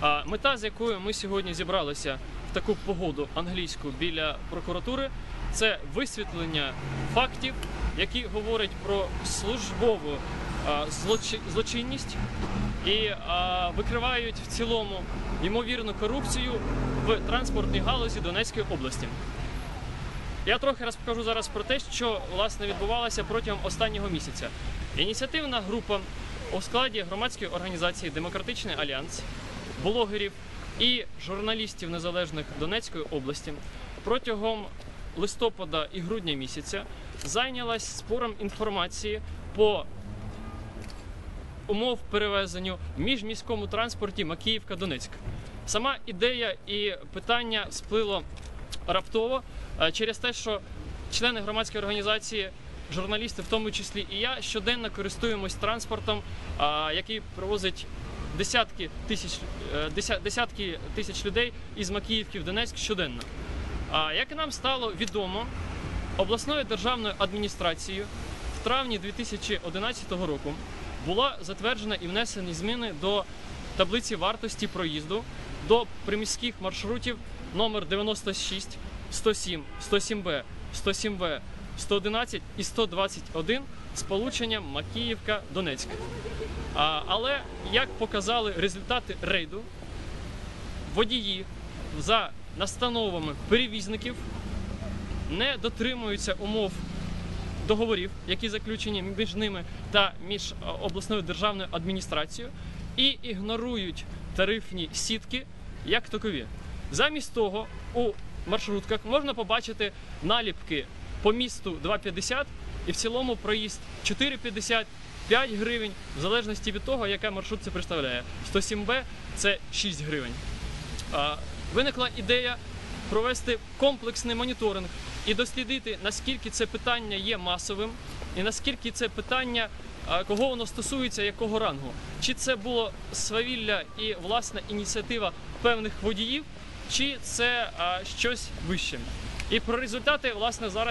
А мета, з якою ми сьогодні зібралися в таку погоду англійську біля прокуратури, це висвітлення фактів, які говорять про службову злочинність і викривають в цілому ймовірну корупцію в транспортній галузі Донецької області. Я трохи розкажу зараз про те, що власне відбувалося протягом останнього місяця. Ініціативна група у складі громадської організації Демократичний Альянс, блогерів і журналістів незалежних Донецької області протягом листопада і грудня місяця зайнялась спором інформації по умов перевезенню в міжміському транспорті Макіївка-Донецьк. Сама ідея і питання сплило раптово е, через те, що члени громадської організації, журналісти, в тому числі і я, щоденно користуємось транспортом, який привозить десятки тисяч, е, десятки тисяч людей із Макіївки в Донецьк щоденно. А як нам стало відомо, обласною державною адміністрацією в травні 2011 року була затверджена і внесені зміни до таблиці вартості проїзду до приміських маршрутів номер 96, 107, 107Б, 107В, 111 і 121 з полученням Макіївка-Донецьк. Але як показали результати рейду, водії за настановами перевізників не дотримуються умов договорів, які заключені між ними та між обласною державною адміністрацією, і ігнорують тарифні сітки як такові. Замість того, у маршрутках можна побачити наліпки по місту 2,50 і в цілому проїзд 4,50, 5 гривень, в залежності від того, яка маршрут це представляє. 107Б це 6 гривень. Виникла ідея провести комплексний моніторинг і дослідити, наскільки це питання є масовим, і наскільки це питання, кого воно стосується, якого рангу. Чи це було свавілля і власна ініціатива певних водіїв, чи це щось вище. І про результати, власне, зараз.